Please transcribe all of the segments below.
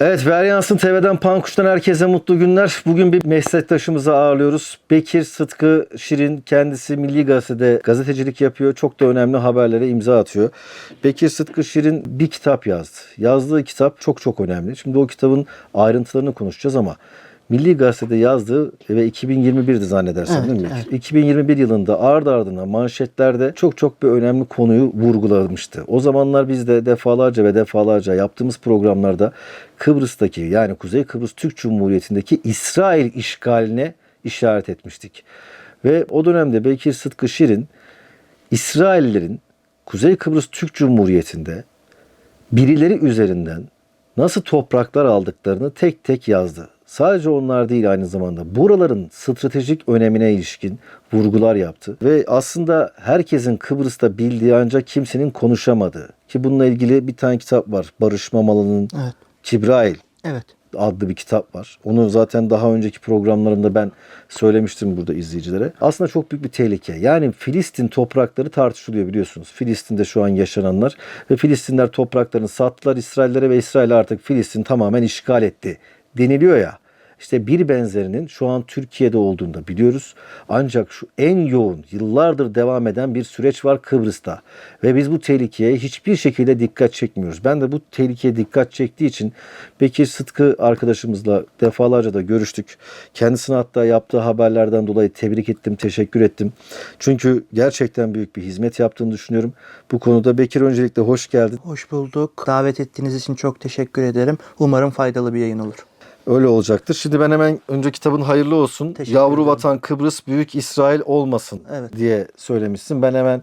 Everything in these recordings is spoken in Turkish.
Evet, Veryansın TV'den Pankuş'tan herkese mutlu günler. Bugün bir meslektaşımızı ağırlıyoruz. Bekir Sıtkı Şirin kendisi Milli Gazete'de gazetecilik yapıyor. Çok da önemli haberlere imza atıyor. Bekir Sıtkı Şirin bir kitap yazdı. Yazdığı kitap çok çok önemli. Şimdi o kitabın ayrıntılarını konuşacağız ama Milli Gazete'de yazdığı ve 2021'di zannedersem Evet, değil mi? evet. 2021 yılında ardı ardına manşetlerde çok çok bir önemli konuyu vurgulamıştı. O zamanlar biz de defalarca ve defalarca yaptığımız programlarda Kıbrıs'taki yani Kuzey Kıbrıs Türk Cumhuriyeti'ndeki İsrail işgaline işaret etmiştik. Ve o dönemde Bekir Sıtkı Şirin İsraillerin Kuzey Kıbrıs Türk Cumhuriyeti'nde birileri üzerinden nasıl topraklar aldıklarını tek tek yazdı. Sadece onlar değil aynı zamanda buraların stratejik önemine ilişkin vurgular yaptı. Ve aslında herkesin Kıbrıs'ta bildiği ancak kimsenin konuşamadığı ki bununla ilgili bir tane kitap var. Barış Mamalı'nın Evet. Cibrail Evet. adlı bir kitap var. Onu zaten daha önceki programlarımda ben söylemiştim burada izleyicilere. Aslında çok büyük bir tehlike. Yani Filistin toprakları tartışılıyor biliyorsunuz. Filistin'de şu an yaşananlar ve Filistinler topraklarını sattılar İsraillere ve İsrail artık Filistin tamamen işgal etti deniliyor ya. İşte bir benzerinin şu an Türkiye'de olduğunu da biliyoruz. Ancak şu en yoğun, yıllardır devam eden bir süreç var Kıbrıs'ta. Ve biz bu tehlikeye hiçbir şekilde dikkat çekmiyoruz. Ben de bu tehlikeye dikkat çektiği için Bekir Sıtkı arkadaşımızla defalarca da görüştük. Kendisine hatta yaptığı haberlerden dolayı tebrik ettim, teşekkür ettim. Çünkü gerçekten büyük bir hizmet yaptığını düşünüyorum. Bu konuda Bekir öncelikle hoş geldin. Hoş bulduk. Davet ettiğiniz için çok teşekkür ederim. Umarım faydalı bir yayın olur. Öyle olacaktır. Şimdi ben hemen önce kitabın hayırlı olsun. Teşekkür Yavru ederim. vatan Kıbrıs büyük İsrail olmasın Evet. diye söylemişsin. Ben hemen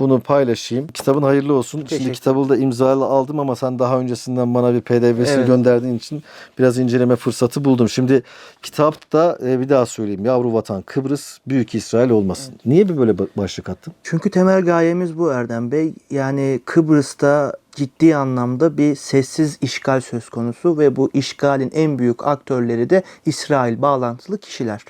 bunu paylaşayım. Kitabın hayırlı olsun. Şimdi Teşekkür. kitabı da imzalı aldım ama sen daha öncesinden bana bir pdf'sini Evet. gönderdiğin için biraz inceleme fırsatı buldum. Şimdi kitapta e, bir daha söyleyeyim. Yavru vatan Kıbrıs büyük İsrail olmasın. Niye bir böyle ba- başlık attın? Çünkü temel gayemiz bu Erdem Bey. Yani Kıbrıs'ta ciddi anlamda bir sessiz işgal söz konusu ve bu işgalin en büyük aktörleri de İsrail bağlantılı kişiler.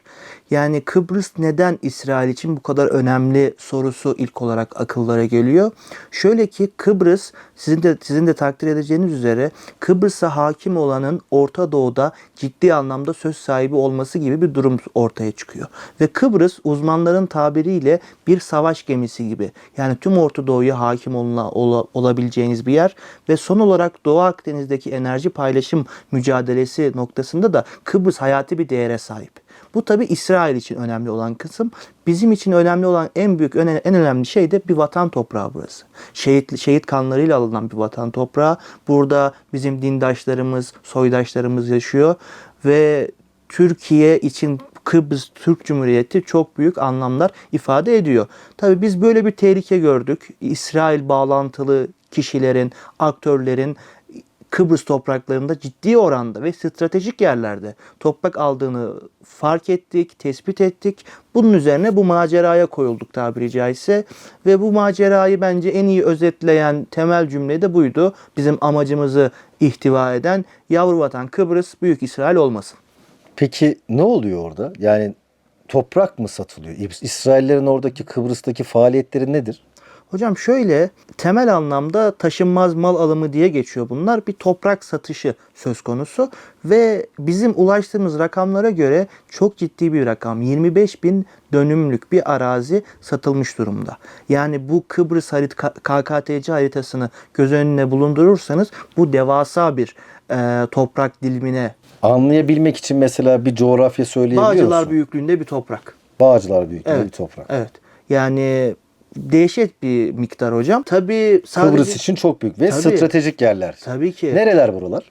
Yani Kıbrıs neden İsrail için bu kadar önemli sorusu ilk olarak akıllara geliyor. Şöyle ki Kıbrıs sizin de sizin de takdir edeceğiniz üzere Kıbrıs'a hakim olanın Orta Doğu'da ciddi anlamda söz sahibi olması gibi bir durum ortaya çıkıyor. Ve Kıbrıs uzmanların tabiriyle bir savaş gemisi gibi. Yani tüm Orta Doğu'ya hakim oluna, ola- olabileceğiniz bir yer ve son olarak Doğu Akdeniz'deki enerji paylaşım mücadelesi noktasında da Kıbrıs hayati bir değere sahip. Bu tabi İsrail için önemli olan kısım. Bizim için önemli olan en büyük, en önemli şey de bir vatan toprağı burası. Şehit, şehit kanlarıyla alınan bir vatan toprağı. Burada bizim dindaşlarımız, soydaşlarımız yaşıyor ve Türkiye için Kıbrıs Türk Cumhuriyeti çok büyük anlamlar ifade ediyor. Tabi biz böyle bir tehlike gördük. İsrail bağlantılı kişilerin, aktörlerin Kıbrıs topraklarında ciddi oranda ve stratejik yerlerde toprak aldığını fark ettik, tespit ettik. Bunun üzerine bu maceraya koyulduk tabiri caizse. Ve bu macerayı bence en iyi özetleyen temel cümle de buydu. Bizim amacımızı ihtiva eden yavru vatan Kıbrıs Büyük İsrail olmasın. Peki ne oluyor orada? Yani toprak mı satılıyor? İs- İsraillerin oradaki Kıbrıs'taki faaliyetleri nedir? Hocam şöyle temel anlamda taşınmaz mal alımı diye geçiyor bunlar. Bir toprak satışı söz konusu ve bizim ulaştığımız rakamlara göre çok ciddi bir rakam. 25 bin dönümlük bir arazi satılmış durumda. Yani bu Kıbrıs harit KKTC haritasını göz önüne bulundurursanız bu devasa bir e, toprak dilimine Anlayabilmek için mesela bir coğrafya söyleyebiliyor Bağcılar musun? büyüklüğünde bir toprak. Bağcılar büyüklüğünde Evet. bir toprak. Evet. Yani dehşet bir miktar hocam. Tabii sadece Kıbrıs için çok büyük ve Tabii. stratejik yerler. Tabii ki. Nereler buralar?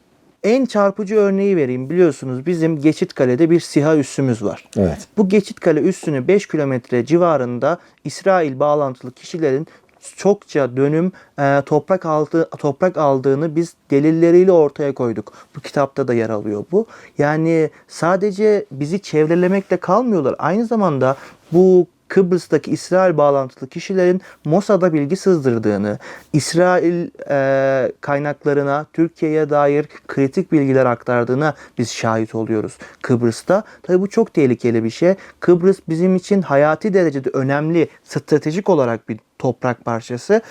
En çarpıcı örneği vereyim. Biliyorsunuz bizim Geçitkale'de bir SİHA üssümüz var. Evet. Bu Geçitkale üssünü 5 kilometre civarında İsrail bağlantılı kişilerin çokça dönüm e, toprak aldığı toprak aldığını biz delilleriyle ortaya koyduk. Bu kitapta da yer alıyor bu. Yani sadece bizi çevrelemekle kalmıyorlar. Aynı zamanda bu Kıbrıs'taki İsrail bağlantılı kişilerin Mossad'a bilgi sızdırdığını, İsrail e, kaynaklarına Türkiye'ye dair kritik bilgiler aktardığına biz şahit oluyoruz Kıbrıs'ta. Tabii bu çok tehlikeli bir şey. Kıbrıs bizim için hayati derecede önemli, stratejik olarak bir toprak parçası.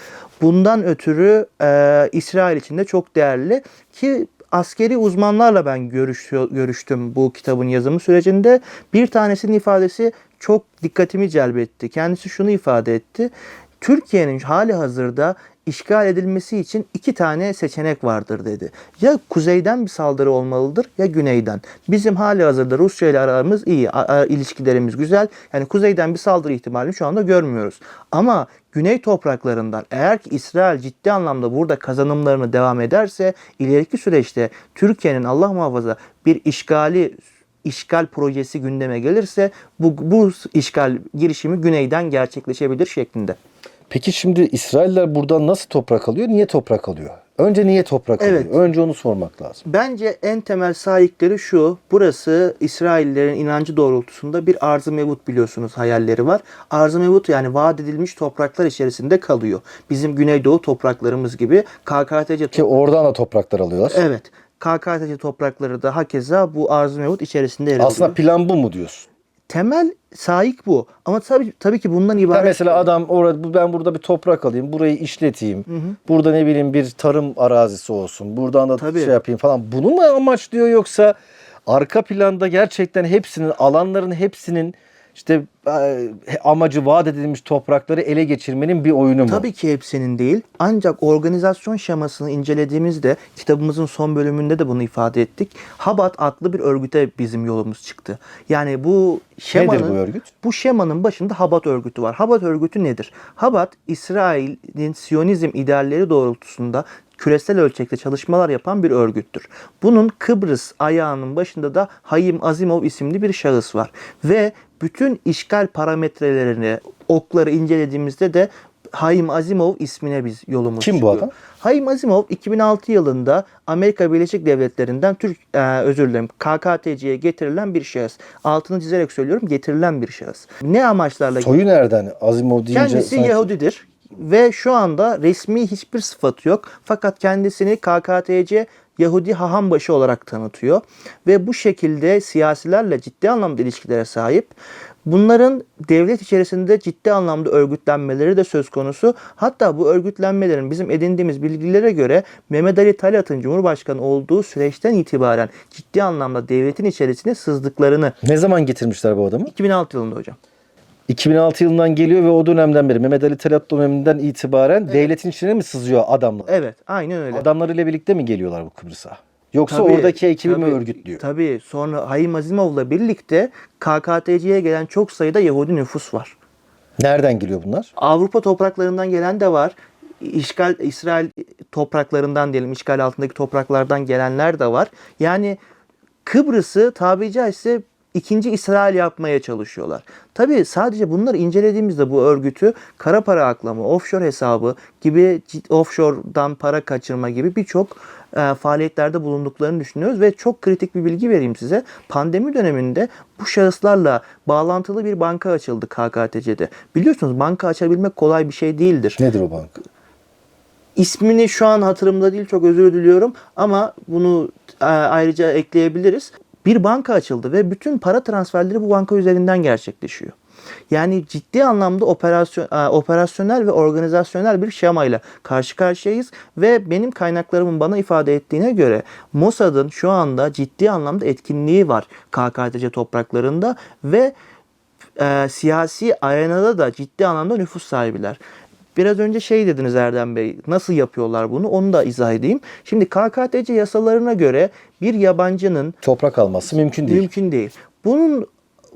Bundan ötürü e, İsrail için de çok değerli ki askeri uzmanlarla ben görüştüm bu kitabın yazımı sürecinde. Bir tanesinin ifadesi çok dikkatimi celbetti. Kendisi şunu ifade etti. Türkiye'nin hali hazırda işgal edilmesi için iki tane seçenek vardır dedi. Ya kuzeyden bir saldırı olmalıdır ya güneyden. Bizim hali hazırda Rusya ile aramız iyi, ilişkilerimiz güzel. Yani kuzeyden bir saldırı ihtimalini şu anda görmüyoruz. Ama güney topraklarından eğer ki İsrail ciddi anlamda burada kazanımlarını devam ederse ileriki süreçte Türkiye'nin Allah muhafaza bir işgali işgal projesi gündeme gelirse bu, bu işgal girişimi güneyden gerçekleşebilir şeklinde. Peki şimdi İsrailler buradan nasıl toprak alıyor? Niye toprak alıyor? Önce niye toprak Evet. alıyor? Önce onu sormak lazım. Bence en temel sahipleri şu. Burası İsraillerin inancı doğrultusunda bir arz-ı mevut biliyorsunuz hayalleri var. Arz-ı mevut yani vaat edilmiş topraklar içerisinde kalıyor. Bizim Güneydoğu topraklarımız gibi KKTC Ki oradan da topraklar alıyorlar. Evet. KKTC toprakları da hakeza bu arz-ı mevut içerisinde yer alıyor. Aslında plan bu mu diyorsun? Temel sahip bu. Ama tabii tabii ki bundan Ya ibaret. mesela adam orada ben burada bir toprak alayım, burayı işleteyim. Burada ne bileyim bir tarım arazisi olsun. Buradan da Tabii. şey yapayım falan. Bunu mu amaçlıyor yoksa arka planda gerçekten hepsinin alanların hepsinin işte e, amacı vaat edilmiş toprakları ele geçirmenin bir oyunu mu? Tabii ki hepsinin değil. Ancak organizasyon şemasını incelediğimizde kitabımızın son bölümünde de bunu ifade ettik. Habat adlı bir örgüte bizim yolumuz çıktı. Yani bu şemanın Nedir bu örgüt? bu şemanın başında Habat örgütü var. Habat örgütü nedir? Habat İsrail'in Siyonizm idealleri doğrultusunda küresel ölçekte çalışmalar yapan bir örgüttür. Bunun Kıbrıs ayağının başında da Hayim Azimov isimli bir şahıs var. Ve bütün işgal parametrelerini, okları incelediğimizde de Hayim Azimov ismine biz yolumuz Kim bu çıkıyor. adam? Hayim Azimov 2006 yılında Amerika Birleşik Devletleri'nden Türk e, özür dilerim KKTC'ye getirilen bir şahıs. Altını çizerek söylüyorum getirilen bir şahıs. Ne amaçlarla Soyu nereden? Azimov deyince Kendisi sanki- Yahudidir ve şu anda resmi hiçbir sıfatı yok. Fakat kendisini KKTC Yahudi hahambaşı olarak tanıtıyor. Ve bu şekilde siyasilerle ciddi anlamda ilişkilere sahip. Bunların devlet içerisinde ciddi anlamda örgütlenmeleri de söz konusu. Hatta bu örgütlenmelerin bizim edindiğimiz bilgilere göre Mehmet Ali Talat'ın Cumhurbaşkanı olduğu süreçten itibaren ciddi anlamda devletin içerisine sızdıklarını Ne zaman getirmişler bu adamı? 2006 yılında hocam. 2006 yılından geliyor ve o dönemden beri Mehmet Ali Talat döneminden itibaren devletin içine mi sızıyor adamlar? Evet aynen öyle. Adamlarıyla birlikte mi geliyorlar bu Kıbrıs'a? Yoksa Tabii, oradaki ekibi mi tabii, örgütlüyor? Tabii. Sonra Hayim Azimov'la birlikte KKTC'ye gelen çok sayıda Yahudi nüfus var. Nereden geliyor bunlar? Avrupa topraklarından gelen de var. İşgal İsrail topraklarından diyelim işgal altındaki topraklardan gelenler de var. Yani Kıbrıs'ı tabi caizse ikinci İsrail yapmaya çalışıyorlar. Tabii sadece bunları incelediğimizde bu örgütü kara para aklama, offshore hesabı gibi offshore'dan para kaçırma gibi birçok e, faaliyetlerde bulunduklarını düşünüyoruz ve çok kritik bir bilgi vereyim size. Pandemi döneminde bu şahıslarla bağlantılı bir banka açıldı KKTC'de. Biliyorsunuz banka açabilmek kolay bir şey değildir. Nedir o banka? İsmini şu an hatırımda değil çok özür diliyorum ama bunu e, ayrıca ekleyebiliriz. Bir banka açıldı ve bütün para transferleri bu banka üzerinden gerçekleşiyor. Yani ciddi anlamda operasyon, e, operasyonel ve organizasyonel bir şemayla karşı karşıyayız ve benim kaynaklarımın bana ifade ettiğine göre Mossad'ın şu anda ciddi anlamda etkinliği var KKTC topraklarında ve e, siyasi arenada da ciddi anlamda nüfus sahibiler. Biraz önce şey dediniz Erdem Bey, nasıl yapıyorlar bunu onu da izah edeyim. Şimdi KKTC yasalarına göre bir yabancının Toprak alması mümkün değil. mümkün değil. Bunun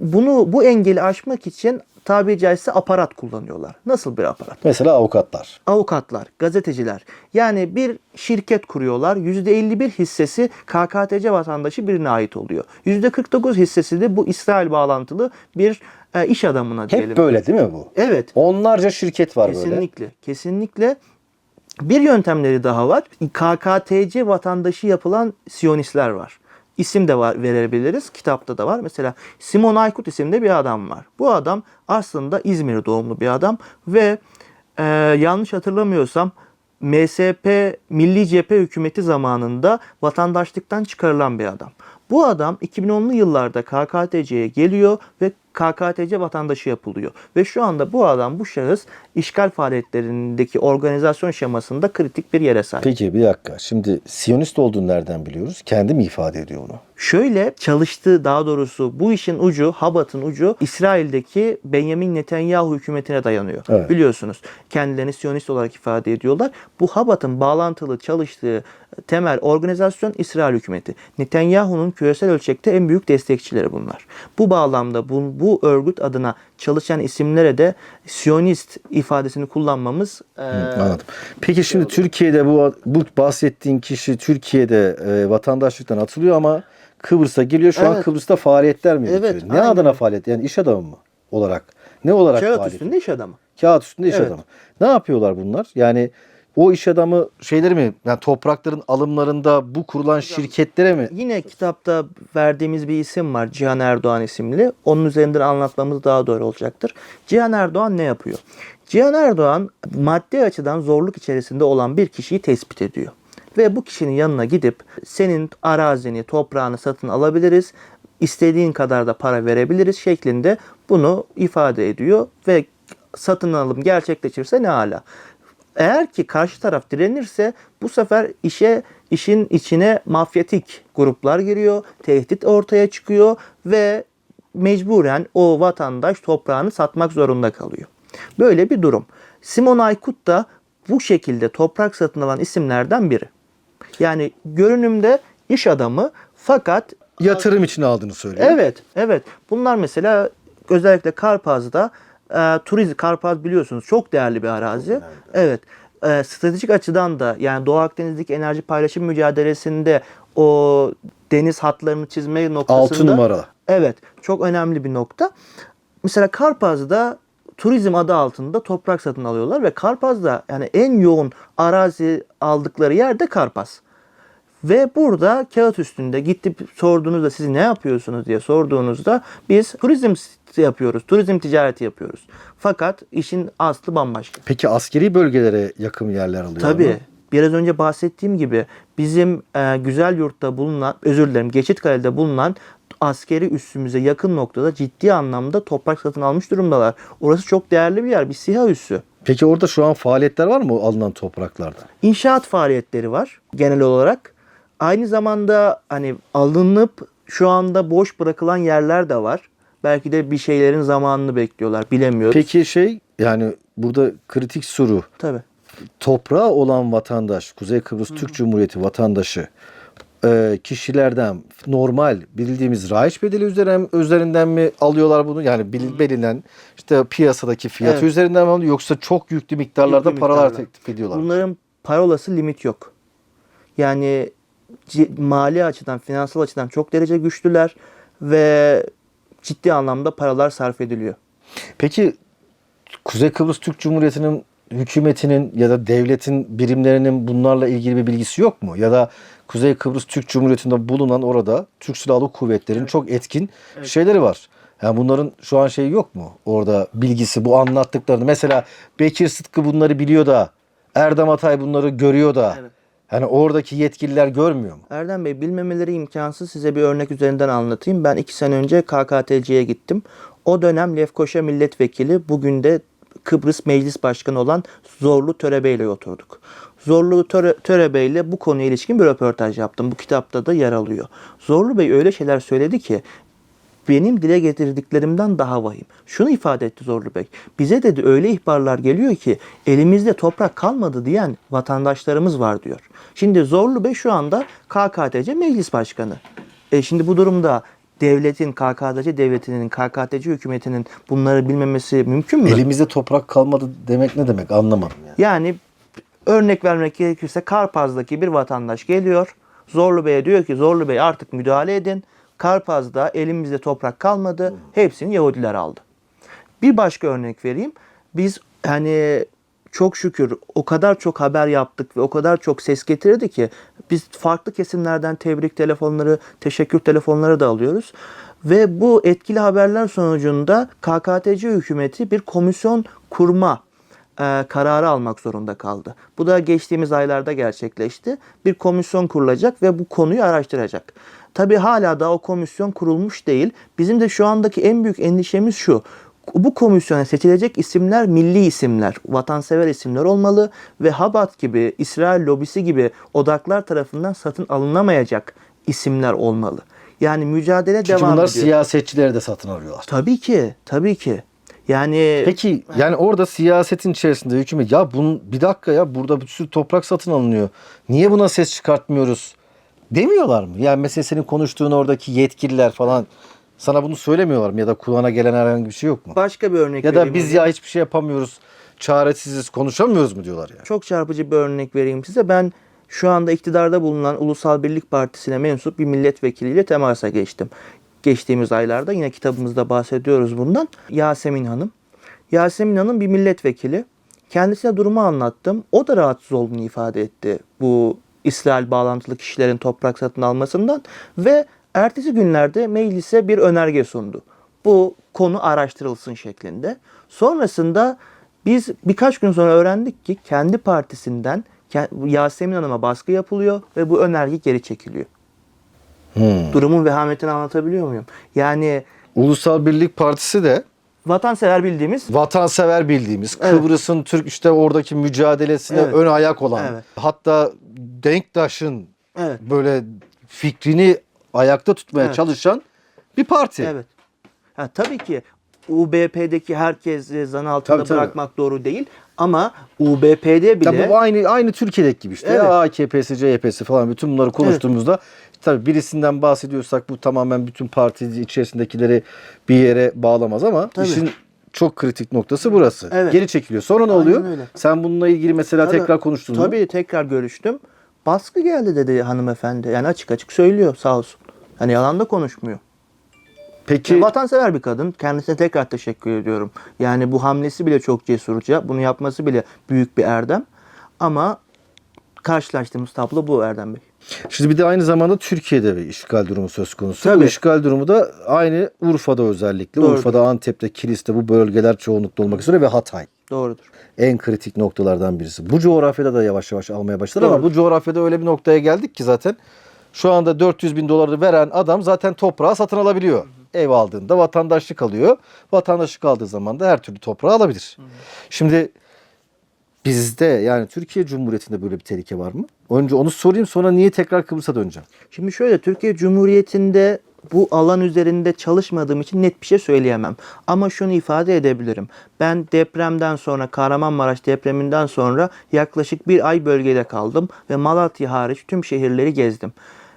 bunu bu engeli aşmak için tabiri caizse aparat kullanıyorlar. Nasıl bir aparat? Mesela avukatlar. avukatlar, gazeteciler yani bir şirket kuruyorlar. %51 hissesi KKTC vatandaşı birine ait oluyor. %49 hissesi de bu İsrail bağlantılı bir e, iş adamına diyelim. Hep böyle değil mi bu? Evet. Onlarca şirket var böyle. Kesinlikle. Kesinlikle. Bir yöntemleri daha var. KKTC vatandaşı yapılan Siyonistler var. İsim de var verebiliriz. Kitapta da var. Mesela Simon Aykut isimli bir adam var. Bu adam aslında İzmir doğumlu bir adam ve e, yanlış hatırlamıyorsam MSP Milli Cephe Hükümeti zamanında vatandaşlıktan çıkarılan bir adam. Bu adam 2010'lu yıllarda KKTC'ye geliyor ve KKTC vatandaşı yapılıyor. Ve şu anda bu adam, bu şahıs işgal faaliyetlerindeki organizasyon şemasında kritik bir yere sahip. Peki bir dakika. Şimdi Siyonist olduğunu nereden biliyoruz? Kendi mi ifade ediyor onu? Şöyle çalıştığı daha doğrusu bu işin ucu, Habat'ın ucu İsrail'deki Benjamin Netanyahu hükümetine dayanıyor. Evet. Biliyorsunuz kendilerini Siyonist olarak ifade ediyorlar. Bu Habat'ın bağlantılı çalıştığı temel organizasyon İsrail hükümeti. Netanyahu'nun küresel ölçekte en büyük destekçileri bunlar. Bu bağlamda bu, bu örgüt adına çalışan isimlere de Siyonist ifadesini kullanmamız e, Anladım. Peki şimdi Türkiye'de bu bu bahsettiğin kişi Türkiye'de e, vatandaşlıktan atılıyor ama Kıbrıs'a geliyor. Şu an Evet. Kıbrıs'ta faaliyetler mi Evet, yürütüyor? Ne aynen. adına faaliyet? Yani iş adamı mı olarak? Ne olarak kağıt faaliyet? üstünde iş adamı. Kağıt üstünde iş Evet. adamı. Ne yapıyorlar bunlar? Yani o iş adamı şeyleri mi? Yani toprakların alımlarında bu kurulan şirketlere mi? Yine kitapta verdiğimiz bir isim var Cihan Erdoğan isimli. Onun üzerinden anlatmamız daha doğru olacaktır. Cihan Erdoğan ne yapıyor? Cihan Erdoğan maddi açıdan zorluk içerisinde olan bir kişiyi tespit ediyor. Ve bu kişinin yanına gidip senin arazini, toprağını satın alabiliriz, istediğin kadar da para verebiliriz şeklinde bunu ifade ediyor ve satın alım gerçekleşirse ne hala. Eğer ki karşı taraf direnirse bu sefer işe işin içine mafyatik gruplar giriyor, tehdit ortaya çıkıyor ve mecburen o vatandaş toprağını satmak zorunda kalıyor. Böyle bir durum. Simon Aykut da bu şekilde toprak satın alan isimlerden biri. Yani görünümde iş adamı fakat Yatırım için aldığını söylüyor. Evet, evet. Bunlar mesela özellikle Karpaz'da e, turizm, Karpaz biliyorsunuz çok değerli bir arazi. Evet. E, stratejik açıdan da yani Doğu Akdeniz'deki enerji paylaşım mücadelesinde o deniz hatlarını çizme noktasında 6 numara. Evet, çok önemli bir nokta. Mesela Karpaz'da turizm adı altında toprak satın alıyorlar ve Karpaz'da yani en yoğun arazi aldıkları yer de Karpaz. Ve burada kağıt üstünde gidip sorduğunuzda siz ne yapıyorsunuz diye sorduğunuzda biz turizm yapıyoruz, turizm ticareti yapıyoruz. Fakat işin aslı bambaşka. Peki askeri bölgelere yakın yerler alıyor Tabii. mu? Biraz önce bahsettiğim gibi bizim e, güzel yurtta bulunan, özür dilerim Geçitkale'de bulunan askeri üssümüze yakın noktada ciddi anlamda toprak satın almış durumdalar. Orası çok değerli bir yer, bir SİHA üssü. Peki orada şu an faaliyetler var mı alınan topraklarda? İnşaat faaliyetleri var genel olarak. Aynı zamanda hani alınıp şu anda boş bırakılan yerler de var. Belki de bir şeylerin zamanını bekliyorlar, bilemiyoruz. Peki şey yani burada kritik soru Tabii. toprağı olan vatandaş, Kuzey Kıbrıs Türk Cumhuriyeti vatandaşı e, kişilerden normal bildiğimiz rayiç bedeli üzerinden, üzerinden mi alıyorlar bunu? Yani bil, belirlen işte piyasadaki fiyatı Evet. üzerinden mi alıyor yoksa çok yüklü miktarlarda Yüklü paralar miktarlar. teklif ediyorlar? Bunların parolası limit yok. Yani mali açıdan, finansal açıdan çok derece güçlüler ve ciddi anlamda paralar sarf ediliyor. Peki Kuzey Kıbrıs Türk Cumhuriyeti'nin hükümetinin ya da devletin birimlerinin bunlarla ilgili bir bilgisi yok mu? Ya da Kuzey Kıbrıs Türk Cumhuriyeti'nde bulunan orada Türk Silahlı Kuvvetleri'nin çok etkin şeyleri var. Yani bunların şu an şeyi yok mu? Orada bilgisi bu anlattıklarını. Mesela Bekir Sıtkı bunları biliyor da Erdem Atay bunları görüyor da. Evet. Yani oradaki yetkililer görmüyor mu? Erdem Bey bilmemeleri imkansız. Size bir örnek üzerinden anlatayım. Ben iki sene önce KKTC'ye gittim. O dönem Lefkoşa milletvekili bugün de Kıbrıs Meclis Başkanı olan Zorlu Törebe ile oturduk. Zorlu Töre, Törebe ile bu konuya ilişkin bir röportaj yaptım. Bu kitapta da yer alıyor. Zorlu Bey öyle şeyler söyledi ki benim dile getirdiklerimden daha vahim. Şunu ifade etti Zorlu Bey. Bize dedi öyle ihbarlar geliyor ki elimizde toprak kalmadı diyen vatandaşlarımız var diyor. Şimdi Zorlu Bey şu anda KKTC Meclis Başkanı. E şimdi bu durumda devletin, KKTC devletinin, KKTC hükümetinin bunları bilmemesi mümkün mü? Elimizde toprak kalmadı demek ne demek anlamadım yani. Yani örnek vermek gerekirse Karpaz'daki bir vatandaş geliyor. Zorlu Bey'e diyor ki Zorlu Bey artık müdahale edin. Karpaz'da elimizde toprak kalmadı. Hepsini Yahudiler aldı. Bir başka örnek vereyim. Biz hani çok şükür o kadar çok haber yaptık ve o kadar çok ses getirdi ki biz farklı kesimlerden tebrik telefonları, teşekkür telefonları da alıyoruz. Ve bu etkili haberler sonucunda KKTC hükümeti bir komisyon kurma e, kararı almak zorunda kaldı. Bu da geçtiğimiz aylarda gerçekleşti. Bir komisyon kurulacak ve bu konuyu araştıracak. Tabii hala da o komisyon kurulmuş değil. Bizim de şu andaki en büyük endişemiz şu. Bu komisyona seçilecek isimler milli isimler, vatansever isimler olmalı ve Habat gibi, İsrail lobisi gibi odaklar tarafından satın alınamayacak isimler olmalı. Yani mücadele Çünkü devam bunlar ediyor. siyasetçileri de satın alıyorlar. Tabii ki, tabii ki. Yani Peki yani orada siyasetin içerisinde hükümet ya bunun bir dakika ya burada bir sürü toprak satın alınıyor. Niye buna ses çıkartmıyoruz? Demiyorlar mı? Yani mesela senin konuştuğun oradaki yetkililer falan sana bunu söylemiyorlar mı? Ya da kulağına gelen herhangi bir şey yok mu? başka bir örnek Ya da vereyim biz hocam. ya hiçbir şey yapamıyoruz. Çaresiziz, konuşamıyoruz mu diyorlar ya. Çok çarpıcı bir örnek vereyim size. Ben şu anda iktidarda bulunan Ulusal Birlik Partisi'ne mensup bir milletvekiliyle temasa geçtim. Geçtiğimiz aylarda yine kitabımızda bahsediyoruz bundan. Yasemin Hanım. Yasemin Hanım bir milletvekili. Kendisine durumu anlattım. O da rahatsız olduğunu ifade etti. Bu İsrail bağlantılı kişilerin toprak satın almasından ve ertesi günlerde meclise bir önerge sundu. Bu konu araştırılsın şeklinde. Sonrasında biz birkaç gün sonra öğrendik ki kendi partisinden Yasemin Hanım'a baskı yapılıyor ve bu önerge geri çekiliyor. Hmm. Durumun vehametini anlatabiliyor muyum? Yani Ulusal Birlik Partisi de vatansever bildiğimiz vatansever bildiğimiz Evet. Kıbrıs'ın Türk işte oradaki mücadelesine Evet. ön ayak olan Evet. hatta Denktaş'ın evet böyle fikrini ayakta tutmaya Evet. çalışan bir parti. evet. Ha, tabii ki UBP'deki herkes zan altında Tabii, tabii. bırakmak doğru değil ama UBP'de bile Ya bu aynı aynı Türkiye'deki gibi işte. Evet. AKP'si, CHP'si falan bütün bunları konuştuğumuzda tabii birisinden bahsediyorsak bu tamamen bütün parti içerisindekileri bir yere bağlamaz ama Tabii. işin çok kritik noktası burası. Evet. Geri çekiliyor. Sonra ne Aynen oluyor? öyle. Sen bununla ilgili mesela Tabii, tekrar konuştun mu? Tabii tekrar görüştüm. Baskı geldi dedi hanımefendi. Yani açık açık söylüyor sağ olsun. Hani yalan da konuşmuyor. Peki Ve vatansever bir kadın. Kendisine tekrar teşekkür ediyorum. Yani bu hamlesi bile çok cesurca. Bunu yapması bile büyük bir erdem. Ama karşılaştığımız tablo bu Erdem Bey. Şimdi bir de aynı zamanda Türkiye'de bir işgal durumu söz konusu. Bu Tabii. işgal durumu da aynı Urfa'da özellikle. Doğrudur. Urfa'da, Antep'te, Kilis'te bu bölgeler çoğunlukla olmak üzere ve Hatay. Doğrudur. En kritik noktalardan birisi. Bu coğrafyada da yavaş yavaş almaya başladı ama bu coğrafyada öyle bir noktaya geldik ki zaten şu anda 400 bin doları veren adam zaten toprağı satın alabiliyor. Ev aldığında vatandaşlık alıyor. Vatandaşlık aldığı zaman da her türlü toprağı alabilir. Şimdi bizde yani Türkiye Cumhuriyeti'nde böyle bir tehlike var mı? Önce onu sorayım sonra niye tekrar Kıbrıs'a döneceğim? Şimdi şöyle Türkiye Cumhuriyeti'nde bu alan üzerinde çalışmadığım için net bir şey söyleyemem. Ama şunu ifade edebilirim. Ben depremden sonra Kahramanmaraş depreminden sonra yaklaşık bir ay bölgede kaldım ve Malatya hariç tüm şehirleri gezdim.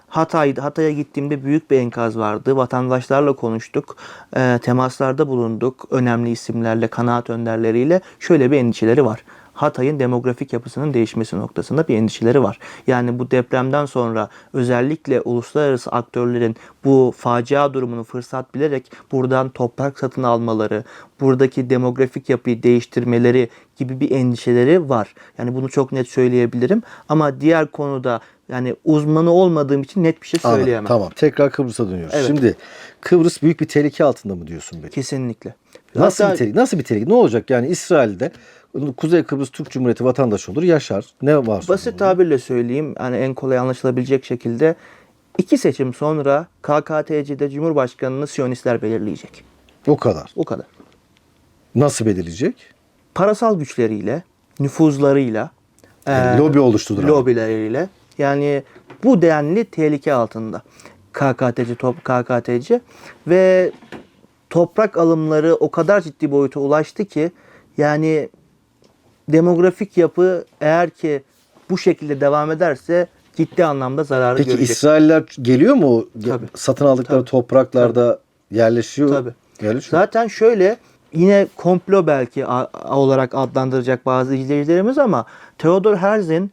Hatay, Hatay'a gittiğimde büyük bir enkaz vardı. Vatandaşlarla konuştuk. e, temaslarda bulunduk. Önemli isimlerle, kanaat önderleriyle. Şöyle bir endişeleri var. Hatay'ın demografik yapısının değişmesi noktasında bir endişeleri var. Yani bu depremden sonra özellikle uluslararası aktörlerin bu facia durumunu fırsat bilerek buradan toprak satın almaları, buradaki demografik yapıyı değiştirmeleri gibi bir endişeleri var. Yani bunu çok net söyleyebilirim. Ama diğer konuda yani uzmanı olmadığım için net bir şey Anladım, söyleyemem. Tamam. Tekrar Kıbrıs'a dönüyoruz. Evet. Şimdi Kıbrıs büyük bir tehlike altında mı diyorsun peki? Kesinlikle. Nasıl Hatta- bir tehlike? Nasıl bir tehlike? Ne olacak? Yani İsrail'de Kuzey Kıbrıs Türk Cumhuriyeti vatandaşı olur, yaşar. Ne var? Basit tabirle söyleyeyim, yani en kolay anlaşılabilecek şekilde iki seçim sonra KKTC'de Cumhurbaşkanını Siyonistler belirleyecek. O kadar. O kadar. Nasıl belirleyecek? Parasal güçleriyle, nüfuzlarıyla, Yani eee, lobi oluşturdular. lobileriyle yani bu denli tehlike altında KKTC top KKTC ve toprak alımları o kadar ciddi boyuta ulaştı ki yani demografik yapı eğer ki bu şekilde devam ederse ciddi anlamda zararı Peki görecek. İsrailler geliyor mu? Tabii. Satın aldıkları Tabii. topraklarda yerleşiyor. Tabii. Yerleşiyor. Zaten şöyle yine komplo belki olarak adlandıracak bazı izleyicilerimiz ama Theodor Herzl'in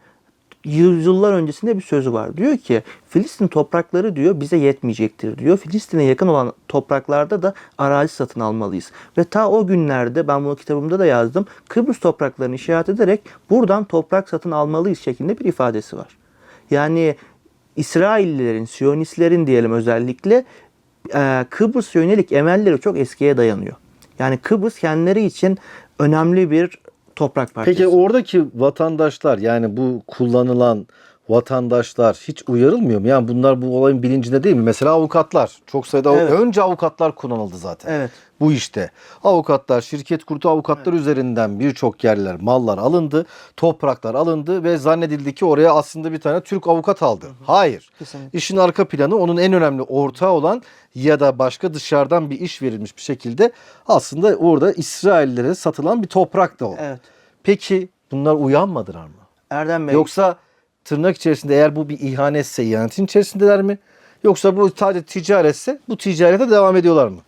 yüzyıllar öncesinde bir sözü var. Diyor ki Filistin toprakları diyor bize yetmeyecektir diyor. Filistin'e yakın olan topraklarda da arazi satın almalıyız. Ve ta o günlerde ben bunu kitabımda da yazdım. Kıbrıs topraklarını işaret ederek buradan toprak satın almalıyız şeklinde bir ifadesi var. Yani İsraillilerin, Siyonistlerin diyelim özellikle e, Kıbrıs yönelik emelleri çok eskiye dayanıyor. Yani Kıbrıs kendileri için önemli bir toprak parçası. Peki oradaki vatandaşlar yani bu kullanılan vatandaşlar hiç uyarılmıyor mu? Yani bunlar bu olayın bilincinde değil mi? Mesela avukatlar. Çok sayıda Evet. önce avukatlar kullanıldı zaten. Evet. Bu işte. Avukatlar, şirket kurdu avukatlar üzerinden birçok yerler, mallar alındı, topraklar alındı ve zannedildi ki oraya aslında bir tane Türk avukat aldı. Hayır. Kesinlikle. İşin arka planı onun en önemli ortağı olan ya da başka dışarıdan bir iş verilmiş bir şekilde aslında orada İsraillere satılan bir toprak da o. Evet. Peki bunlar uyanmadılar mı? Erdem Bey. Yoksa tırnak içerisinde eğer bu bir ihanetse ihanetin içerisindeler mi? Yoksa bu sadece ticaretse bu ticarete devam ediyorlar mı?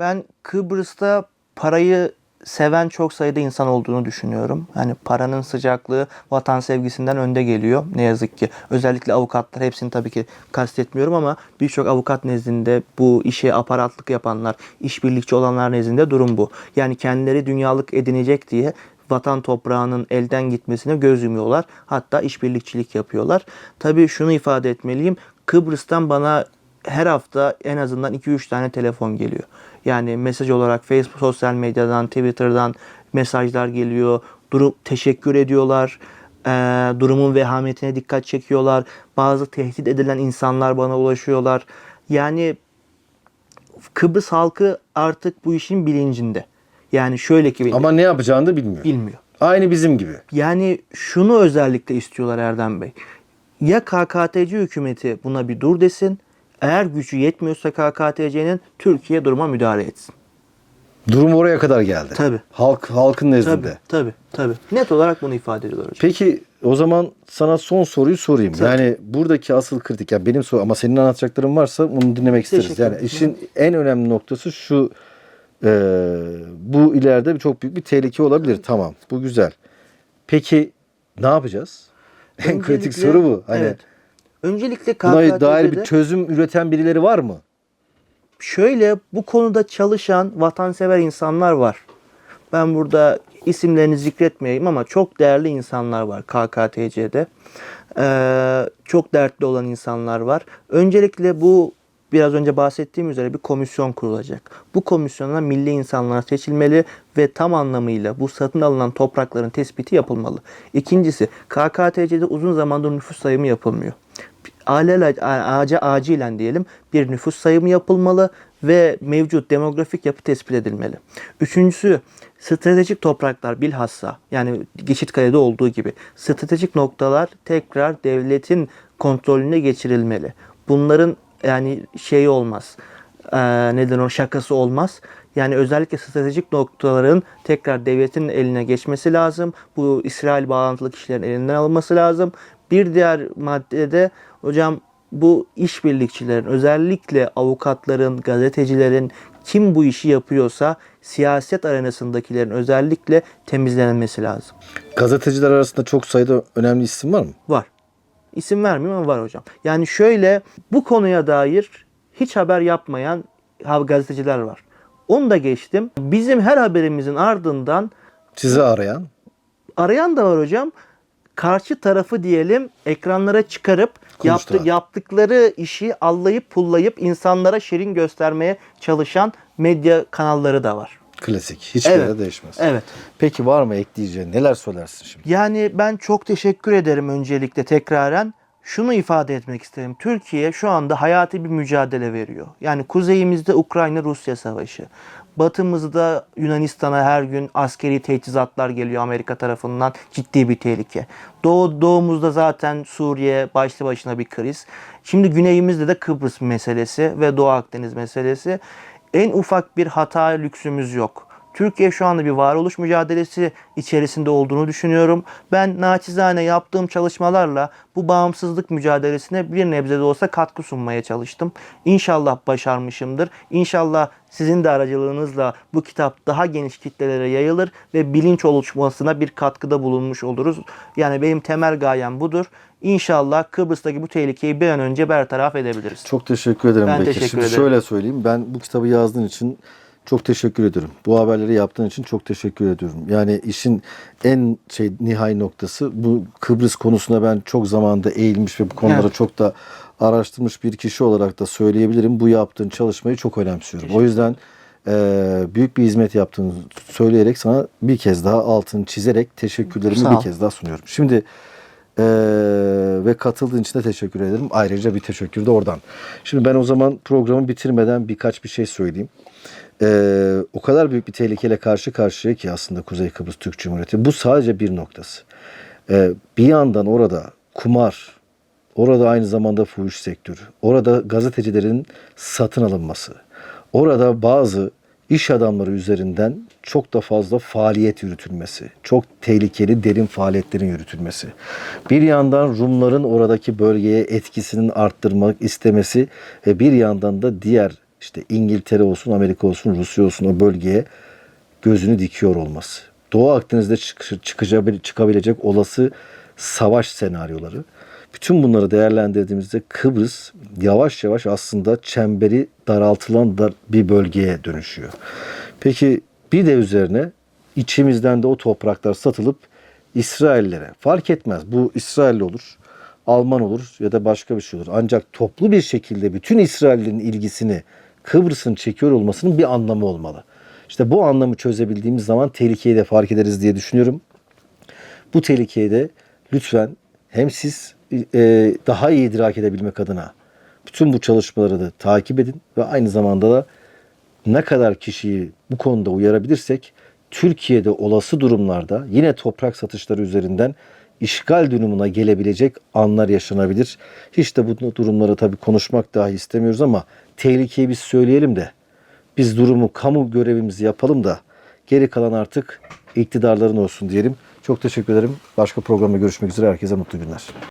Ben Kıbrıs'ta parayı seven çok sayıda insan olduğunu düşünüyorum. Hani paranın sıcaklığı vatan sevgisinden önde geliyor ne yazık ki. Özellikle avukatlar hepsini tabii ki kastetmiyorum ama birçok avukat nezdinde bu işe aparatlık yapanlar, işbirlikçi olanlar nezdinde durum bu. Yani kendileri dünyalık edinecek diye vatan toprağının elden gitmesine göz yumuyorlar. Hatta işbirlikçilik yapıyorlar. Tabii şunu ifade etmeliyim. Kıbrıs'tan bana her hafta en azından 2-3 tane telefon geliyor. Yani mesaj olarak Facebook, sosyal medyadan, Twitter'dan mesajlar geliyor. Durum teşekkür ediyorlar. Ee, durumun vehametine dikkat çekiyorlar. Bazı tehdit edilen insanlar bana ulaşıyorlar. Yani Kıbrıs halkı artık bu işin bilincinde. Yani şöyle ki Ama ne yapacağını da bilmiyor. bilmiyor. Aynı bizim gibi. Yani şunu özellikle istiyorlar Erdem Bey. Ya KKTC hükümeti buna bir dur desin. Eğer gücü yetmiyorsa KKTC'nin Türkiye duruma müdahale etsin. Durum oraya kadar geldi. Tabii. Halk halkın nezdinde. Tabii, tabii. Net olarak bunu ifade ediyorlar hocam. Peki o zaman sana son soruyu sorayım. Tabii. Yani buradaki asıl kritik yani benim soru ama senin anlatacakların varsa onu dinlemek isteriz. Teşekkür Yani ederim. işin en önemli noktası şu e, bu ileride çok büyük bir tehlike olabilir. Tamam bu güzel. Peki ne yapacağız? En kritik soru bu. Hani Evet. Öncelikle buna dair bir KKTC'de çözüm üreten birileri var mı? şöyle bu konuda çalışan vatansever insanlar var. Ben burada isimlerini zikretmeyeyim ama çok değerli insanlar var KKTC'de. Ee, çok dertli olan insanlar var. Öncelikle bu biraz önce bahsettiğim üzere bir komisyon kurulacak. Bu komisyona milli insanlar seçilmeli ve tam anlamıyla bu satın alınan toprakların tespiti yapılmalı. İkincisi KKTC'de uzun zamandır nüfus sayımı yapılmıyor. Alel ağaca acilen diyelim bir nüfus sayımı yapılmalı ve mevcut demografik yapı tespit edilmeli. Üçüncüsü stratejik topraklar bilhassa yani Geçitkale'de olduğu gibi stratejik noktalar tekrar devletin kontrolüne geçirilmeli. Bunların yani şeyi olmaz. Ee, neden o şakası olmaz. Yani özellikle stratejik noktaların tekrar devletin eline geçmesi lazım. Bu İsrail bağlantılı kişilerin elinden alınması lazım. Bir diğer maddede hocam bu işbirlikçilerin özellikle avukatların, gazetecilerin kim bu işi yapıyorsa siyaset arenasındakilerin özellikle temizlenmesi lazım. Gazeteciler arasında çok sayıda önemli isim var mı? Var. İsim vermeyeyim ama var hocam. Yani şöyle bu konuya dair hiç haber yapmayan gazeteciler var. Onu da geçtim. Bizim her haberimizin ardından Sizi arayan. arayan da var hocam. Karşı tarafı diyelim ekranlara çıkarıp yaptı, yaptıkları işi allayıp pullayıp insanlara şirin göstermeye çalışan medya kanalları da var. Klasik. Hiçbir Evet. yere değişmez. Evet. Peki var mı ekleyeceğin? Neler söylersin şimdi? Yani ben çok teşekkür ederim öncelikle tekraren. Şunu ifade etmek isterim. Türkiye şu anda hayati bir mücadele veriyor. Yani kuzeyimizde Ukrayna-Rusya savaşı. Batımızda Yunanistan'a her gün askeri teçhizatlar geliyor Amerika tarafından. Ciddi bir tehlike. Doğu, doğumuzda zaten Suriye başlı başına bir kriz. Şimdi güneyimizde de Kıbrıs meselesi ve Doğu Akdeniz meselesi. En ufak bir hata lüksümüz yok. Türkiye şu anda bir varoluş mücadelesi içerisinde olduğunu düşünüyorum. Ben naçizane yaptığım çalışmalarla bu bağımsızlık mücadelesine bir nebze de olsa katkı sunmaya çalıştım. İnşallah başarmışımdır. İnşallah sizin de aracılığınızla bu kitap daha geniş kitlelere yayılır ve bilinç oluşmasına bir katkıda bulunmuş oluruz. Yani benim temel gayem budur. İnşallah Kıbrıs'taki bu tehlikeyi bir an önce bertaraf edebiliriz. Çok teşekkür ederim Ben Bekir. teşekkür Şimdi ederim. şöyle söyleyeyim. Ben bu kitabı yazdığın için çok teşekkür ediyorum. Bu haberleri yaptığın için çok teşekkür ediyorum. Yani işin en şey nihai noktası bu Kıbrıs konusunda ben çok zamanda eğilmiş ve bu konuları Evet. çok da araştırmış bir kişi olarak da söyleyebilirim. Bu yaptığın çalışmayı çok önemsiyorum. O yüzden e, büyük bir hizmet yaptığını söyleyerek sana bir kez daha altını çizerek teşekkürlerimi bir kez daha sunuyorum. Şimdi Ee, ve katıldığın için de teşekkür ederim. Ayrıca bir teşekkür de oradan. Şimdi ben o zaman programı bitirmeden birkaç bir şey söyleyeyim. Ee, o kadar büyük bir tehlikeyle karşı karşıya ki aslında Kuzey Kıbrıs Türk Cumhuriyeti. Bu sadece bir noktası. Ee, bir yandan orada kumar, orada aynı zamanda fuhuş sektörü, orada gazetecilerin satın alınması, orada bazı iş adamları üzerinden çok da fazla faaliyet yürütülmesi, çok tehlikeli derin faaliyetlerin yürütülmesi. Bir yandan Rumların oradaki bölgeye etkisinin arttırmak istemesi ve bir yandan da diğer işte İngiltere olsun, Amerika olsun, Rusya olsun o bölgeye gözünü dikiyor olması. Doğu Akdeniz'de çıkabilecek olası savaş senaryoları. Bütün bunları değerlendirdiğimizde Kıbrıs yavaş yavaş aslında çemberi daraltılan da bir bölgeye dönüşüyor. Peki bir de üzerine içimizden de o topraklar satılıp İsraillere fark etmez. Bu İsrail olur, Alman olur ya da başka bir şey olur. Ancak toplu bir şekilde bütün İsrail'in ilgisini Kıbrıs'ın çekiyor olmasının bir anlamı olmalı. İşte bu anlamı çözebildiğimiz zaman tehlikeyi de fark ederiz diye düşünüyorum. Bu tehlikeyi de lütfen hem siz e, daha iyi idrak edebilmek adına bütün bu çalışmaları da takip edin ve aynı zamanda da ne kadar kişiyi bu konuda uyarabilirsek Türkiye'de olası durumlarda yine toprak satışları üzerinden işgal durumuna gelebilecek anlar yaşanabilir. Hiç de bu durumları tabii konuşmak dahi istemiyoruz ama tehlikeyi biz söyleyelim de biz durumu kamu görevimizi yapalım da geri kalan artık iktidarların olsun diyelim. Çok teşekkür ederim. Başka programda görüşmek üzere. Herkese mutlu günler.